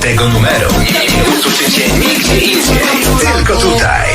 Tego numeru nie usłyszycie nigdzie indziej, tylko tutaj.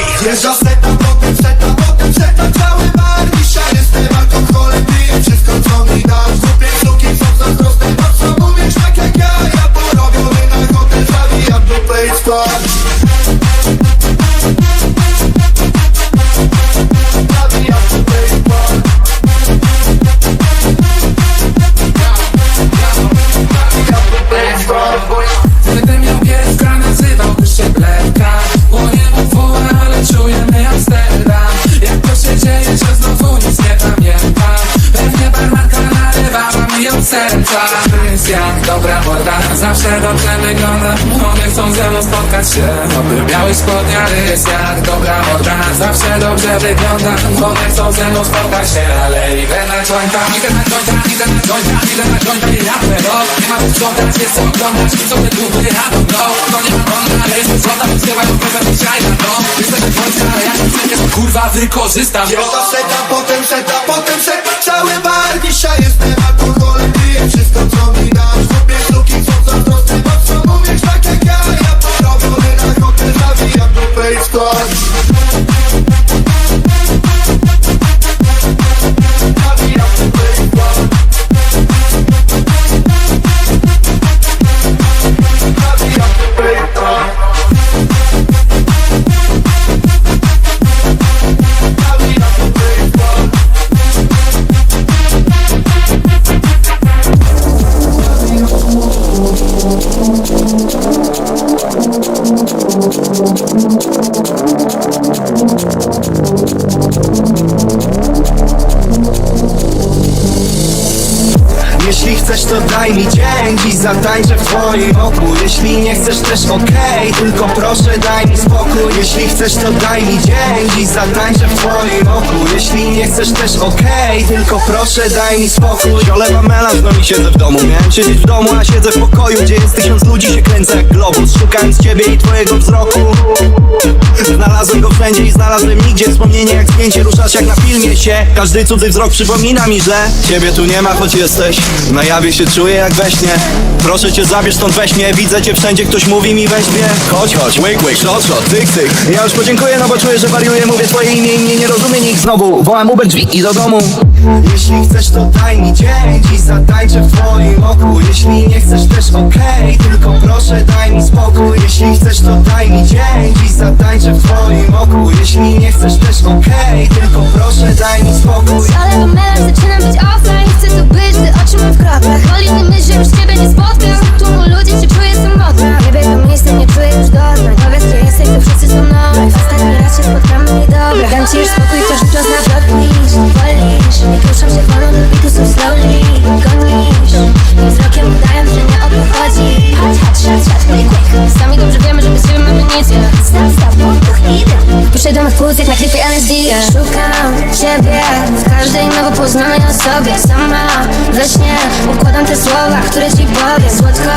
Się Oby miałeś spodnia, jest jak dobra woda Zawsze dobrze wygląda. One chcą ze mną spotkać się. Ale idę na jointa, idę na jointa, idę na jointa Idę na jointa i ja pero Nie ma tu sprzątać, jest co oglądać. Co ty tu wyjadą, no To nie ma ona, ale jest złota Śpiewają proszę dzisiaj na to Jestem na jointa, jak to to kurwa wykorzystam. Wjeżdża seta, potem seta, potem seta. Cały bar dzisiaj jestem alkoholem Piję wszystko co mi chcesz to daj mi Dziś zatańczę w twoim oku. Jeśli nie chcesz też okej Tylko proszę daj mi spokój. Jeśli chcesz to daj mi Dziś zatańczę w twoim oku. Jeśli nie chcesz też okej Tylko proszę daj mi spokój. Olewam melanż, i siedzę w domu. Miałem siedzieć w domu, a siedzę w pokoju Gdzie jest tysiąc ludzi, się kręcę jak globus Szukając ciebie i twojego wzroku. Znalazłem go wszędzie i znalazłem nigdzie. Wspomnienie jak zdjęcie, ruszasz jak na filmie się. Każdy cudzy wzrok przypomina mi źle Ciebie tu nie ma, choć jesteś Na jawie się czuję jak we śnie. Proszę cię zabierz stąd weź mnie Widzę cię wszędzie, ktoś mówi mi weź mnie Chodź, chodź, łyk, łyk, shot, shot, cyk, cyk. Ja już podziękuję, no bo czuję, że wariuję Mówię twoje imię i mnie nie rozumie nikt. Znowu Wołam Uber drzwi i do domu. Jeśli chcesz to daj mi dzień Dziś zatańczę w twoim oku. Jeśli nie chcesz też okej Tylko proszę daj mi spokój. Jeśli chcesz to daj mi dzień Dziś zatańczę w twoim oku. Jeśli nie chcesz też okej Tylko proszę daj mi spokój. Ale melanż zaczyna być offline Chcę tu być, gdy oczy mam w kroplach Boli mnie myśl, że już ciebie nie spotkam. Tu ludzie się czuję samotna Nie biegam miejsce, nie czuję już dozna Powiedz, gdzie jesteś, to wszyscy są nowe. Ostatni raz się spotkamy, niedobre Dam ci już spokój, to że czas na plotnisz Wolisz, nie ruszam się wolno do bitu, so slowly. Gonisz, wzrokiem udaję, puls jak na klipie LSD. Szukam ciebie w każdej nowo poznanej osobie Sama we śnie. Układam te słowa, które ci powiem. Słodko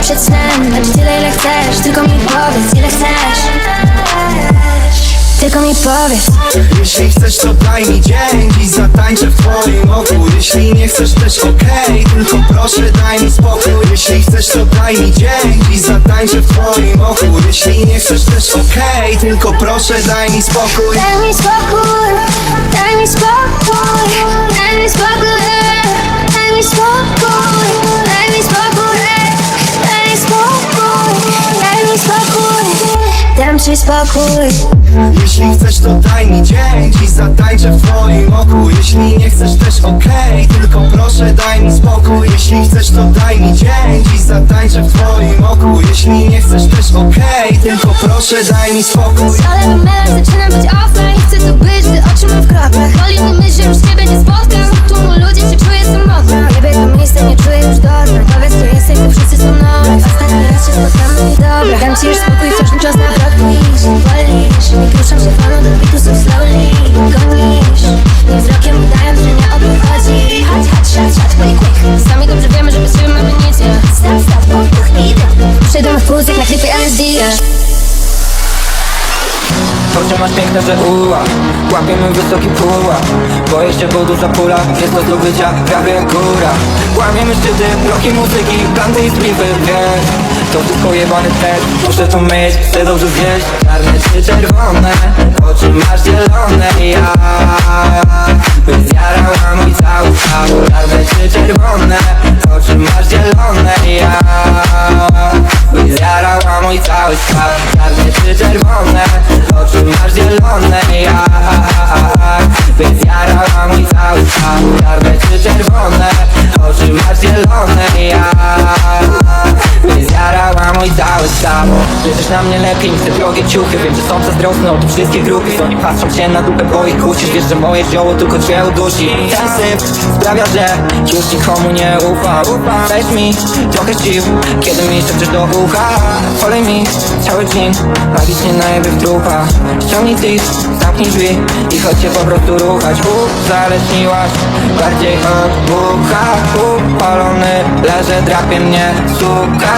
przed snem, tyle ile chcesz Tylko mi powiedz, ile chcesz Tylko mi powiedz. Jeśli chcesz to daj mi dzień Dziś zatańczę w twoim oku. Jeśli nie chcesz też okej. Tylko proszę daj mi spokój. Jeśli chcesz to daj mi dzień Dziś zatańczę w twoim oku. Jeśli nie chcesz też okej. Tylko proszę daj mi spokój. Daj mi spokój, daj mi spokój. Daj mi spokój, daj mi spokój ci spokój. Jeśli chcesz to daj mi dzień Dziś zatańczę w twoim oku. Jeśli nie chcesz też okej Tylko proszę daj mi spokój. Jeśli chcesz to daj mi dzień Dziś zatańczę w twoim oku. Jeśli nie chcesz też okej Tylko proszę daj mi spokój. Ale melanż zaczyna być offline Chcę tu być, gdy oczy mam w kroplach Boli mnie myśl, że już ciebie nie spotkam Tu ludzie się czuję samotna Nie biegam miejsce, nie czuję już dozna Powiedz, gdzie jesteś, to wszyscy są nowe Ostatni raz się spotkamy, niedobre Dam ci już spokój, chcesz mi czas na plotnisz Wolisz, nie ruszam się wolno do bitu, so slowly. Gonisz, i wzrokiem udaję, że nie o to chodzi Hot, hot, shot, shot, quick, quick Sami dobrze wiemy, że bez siebie mamy nic. Yeah. Stop, stop, podduch, idę Przejdę w puls jak na klipie LSD yeah. Wciąż masz piękne, że uła. Łapiemy wysoki pułap. Boję się, bo duża pula. Jest do zdobycia prawie góra. Łamiemy szczyty, bloki muzyki Planty i spliwy, wiesz. To wszystko jebany test. Muszę tu mieć, chcę dobrze zjeść. Czarne czy czerwone? Oczy masz zielone. Ja Byś zjarała mój cały cały Czarne czy czerwone? Oczy masz zielone. Ja Byś zjarała mój cały na mnie lepiej niż te drogie ciuchy. Wiem, że są zazdrosne o te wszystkie grupy. Co nie patrzą cię na dupę, bo ich kusisz. Wiesz, że moje zioło tylko cię udusi. Ten syf sprawia, że już nikomu nie ufam Weź mi trochę sił, kiedy mi szepczesz do ucha Polej mi cały dzień, magicznie najebie w trupa. Ściągnij tych, zamknij drzwi i chodź się po prostu ruchać. Uzależniłaś bardziej od bucha Upalony, leżę, drapie mnie suka.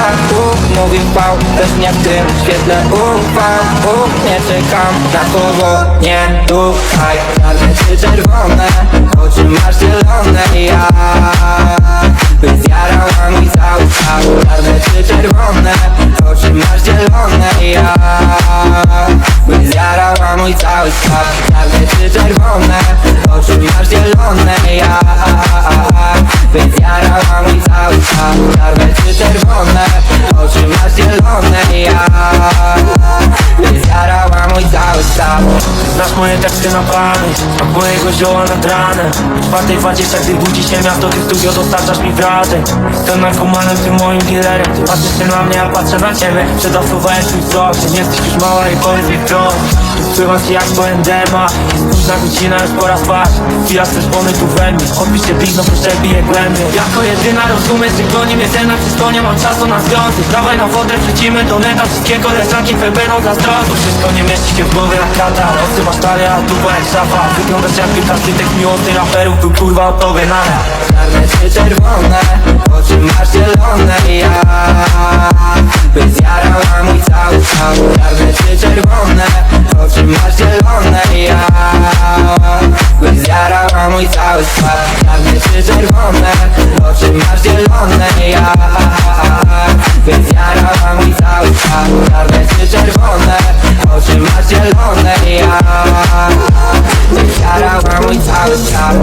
Mówi pał, też mnie w tym świetle ufam Uf, nie czekam na słowo, nie duchaj Czarne czy czerwone, oczy masz zielone Ja Byś zjarała mój cały cały Czarne czy czerwone, oczy masz zielone? Ja. Byś zjarała mój cały świat Czarne czy czerwone, oczy masz zielone? Ja. Byś zjarała mój cały świat Czarne czy czerwone, oczy masz zielone? Ja Moje teksty na pamięć Mam mojego zioła nad ranem. W czwartej dwadzieścia, gdy budzi się miasto Ty studio dostarczasz mi wrażeń. Jestem narkomanem, ty moim dealerem. Ty patrzysz się na mnie, ja patrzę na ciebie. Przedawkowałem twój wzrok Nie jesteś już mała i powiedz mi wprost Wpływam ci jak po endema Jest późna godzina, już pora spać. Chwila przeszpony tu we mnie. Odpisz się blizną, proszę bije głębiej Jako jedyna rozumiesz, że goni mnie ten Wszystko nie mam czasu na związek Dawaj na wodę, wrócimy do neta. Wszystkie koleżanki będą zazdrosne Wszystko nie mieści się w głowie jak kata. Nocy masz talię, a dupa jak szafa. Wyglądasz jak każdy tych miłosnych raperów. Był kurwa o tobie na Czarne czy czerwone, oczy masz zielone. Ja Byś zjarała mój cały cały Czarne czy czerwone, oczy masz zielone Ja Byś zjarała mój cały świat. Czarne czy czerwone, oczy masz zielone Ja Byś zjarała mój cały świat. Czarne czy czerwone, oczy masz zielone Ja Byś zjarała mój cały świat.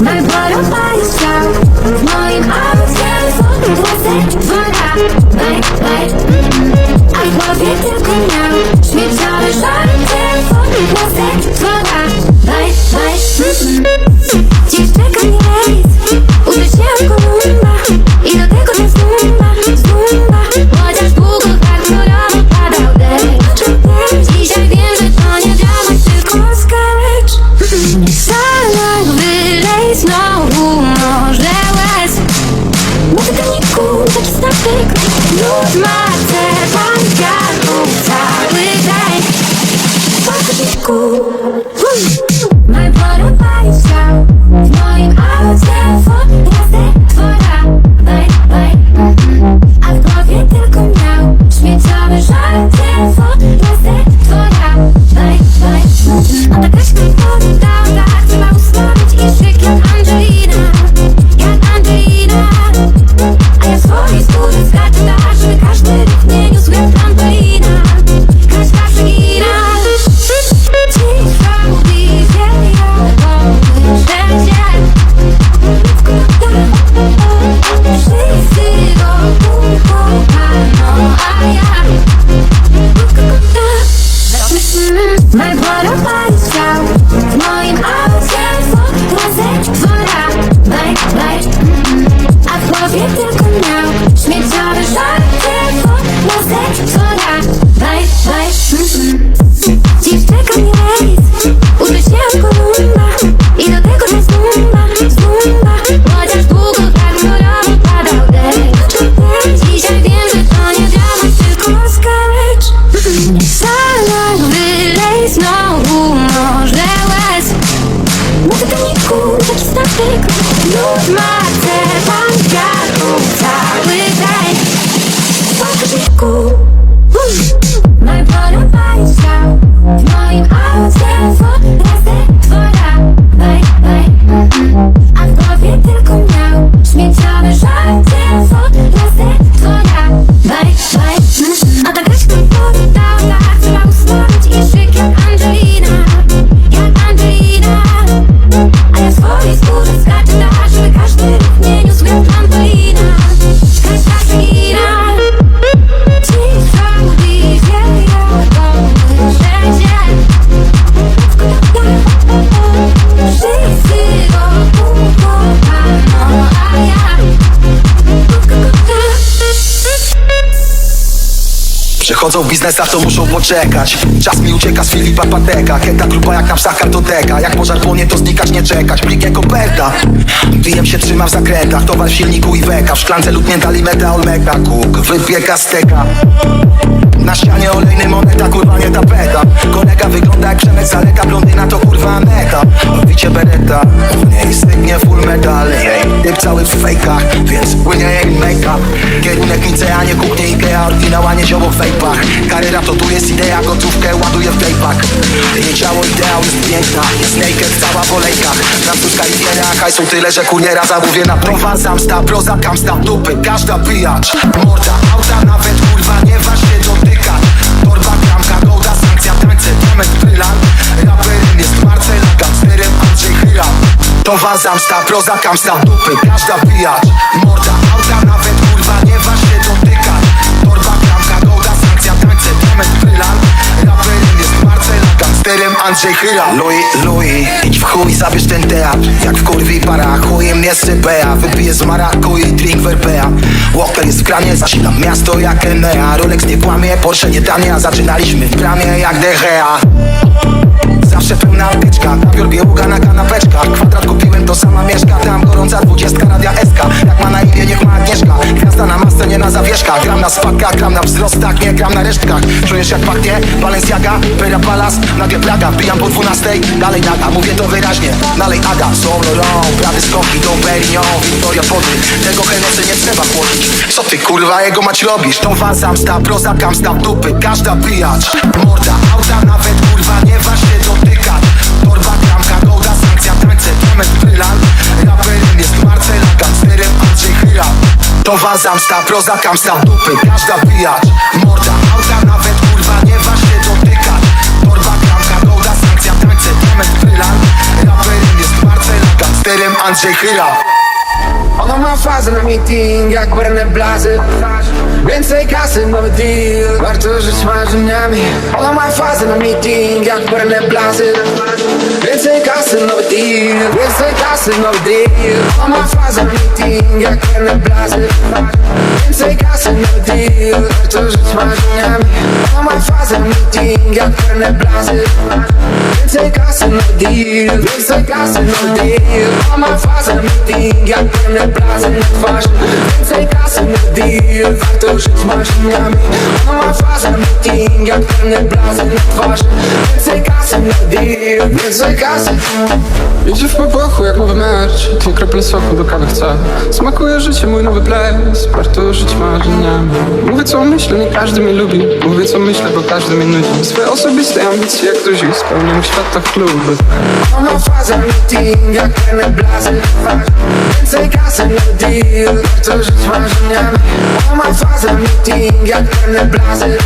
My W moim aucie są włosy woda Baj, cool. Przechodzą w biznesach, to muszą poczekać. Czas mi ucieka z Filipa Pateka. Kęta grupa jak na psach kartoteka Jak pożar płonie, to znikać nie czekać. Plik jak koperta Bijem się, trzymam w zakrętach. Towar w silniku i weka. W szklance lutnięta limeta olmeka Kuk, wypieka steka na ścianie olejny moneta, kurwa nie tapeta. Kolega wygląda jak Przemek Zaleka Blondyna to kurwa Aneta Wicie bereta, w niej stygnie full medal Jej, typ cały w fejkach, więc płynie jej make-up Kierunek Nicea, nie kuchnie Ikea. Oryginał, nie zioło w fejpach Karyra to tu jest idea, gotówkę ładuję w playback. Jej ciało ideał jest piękna Jest naked, cała w olejkach. Francuska i wienia, hajsu tyle, że kuriera zamówię na Prowa, zamsta, proza, kamsta, dupy Każda pijacz, morda, auta Nawet kurwa nie waż się dotykać. Torba, kramka, gołda, sankcja, tańce, diament, brylant Raperem jest Marcel, gangsterem Andrzej Chyra Towa, zamsta, proza, kamsta, dupy Każda pijacz, morda, Andrzej Chyra Louis, Louis, idź w chuj, zabierz ten teatr. Jak w kurwi para, chujem jest bea Wypiję z maraku i drink werbea Walker jest w kranie, zasilam miasto jak Enea. Rolex nie kłamie, Porsche nie tanie zaczynaliśmy w bramie jak Gea Zawsze pełna tyczka, kawior bieługa na kanapeczkach Kwadrat kupiłem, to sama mieszka. Tam gorąca dwudziestka, radia SK Jak ma na imię, niech ma Agnieszka. Gwiazda na masce, nie na zawieszkach. Gram na spadkach, gram na wzrostach Nie gram na resztkach. Czujesz jak pachnie? Balenciaga, Pera Palace Nagle Praga, bijam po dwunastej Dalej naga, mówię to wyraźnie. Dalej Aga, Laurent Prawy skoki do Perignon. Victoria Podry Tego Hennessy nie trzeba chłodzić Co ty kurwa jego mać robisz? To was zamsta, proza, kamsta, dupy. Każda pijacz. Morda, auta, nawet kurwa nie diament, brylant Raperem jest Marcel, gangsterem Andrzej Chyra To was zamsta, proza, kamsta, dupy Każda pijacz. Morda, auta, nawet kurwa nie waż się dotykać. Torba, kramka, gołda, sankcja, tańce, diament, brylant Raperem jest Marcel, gangsterem Andrzej Chyra Ona ma fazę na meeting jak Berne Blazy Więcej kasy, nowy deal. Warto żyć marzeniami. Ona ma fazę na meeting jak Berne Blazy Więcej kasy, nowy deal. Więcej kasy, nowy deal. Ona ma fazę na meeting jak Berne Blazy Deal Warto żyć marzeniami Ona ma fazę na meeting jak Berne Blazy Więcej kasy, nowy deal Więcej kasy, nowy deal Ona ma fazę na meeting jak Berne Blazy na twarzy Więcej kasy, nowy deal Warto żyć marzeniami Ona ma fazę na meeting jak Berne Blazy na twarzy Więcej kasy, nowy deal Więcej kasy Idzie w popochu jak nowy mecz. Dwie krople soku do kawy Smakuje życie, mój nowy ples Warto żyć marzeniami Mówię co myślę, nie każdy mnie lubi. Mówię co myślę, bo każdy mnie nudzi. Swoje osobiste ambicje jak duzi Spełniam świata w kluby. Ona na meeting jak Berne Blazy. Więcej kasy, nowy deal Warto żyć marzeniami Ona na meeting jak Berne Blazy.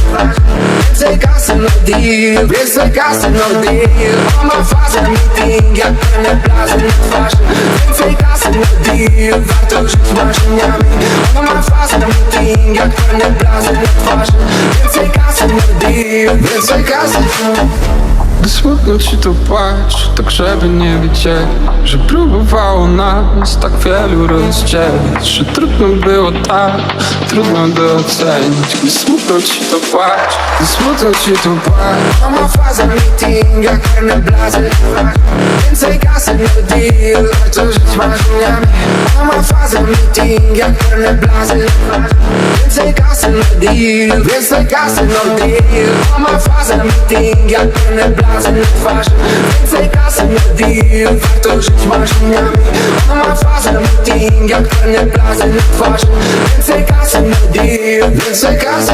Więcej kasy, nowy deal Więcej kasy, nowy deal. Ona na meeting jak Berne Blazy Więcej Warto Więcej Więcej Gdy smutno ci to płacz Tak żeby nie wiedzieć Że próbowało nas tak wielu rozdzielić Że trudno było tak Trudno docenić Gdy smutno ci to płacz Gdy smutno ci to płacz. Ona fazę meeting jak Więcej kasy, nowy deal Warto żyć marzeniami Ona ma fazę na meeting jak Berne Blazy Więcej kasy, nowy deal Więcej kasy, nowy deal. Ona ma fazę na meeting jak Berne Blazy na twarzy Więcej kasy, nowy deal Warto żyć marzeniami Ona ma fazę na meeting jak Berne Blazy na twarzy Więcej kasy, nowy deal Więcej kasy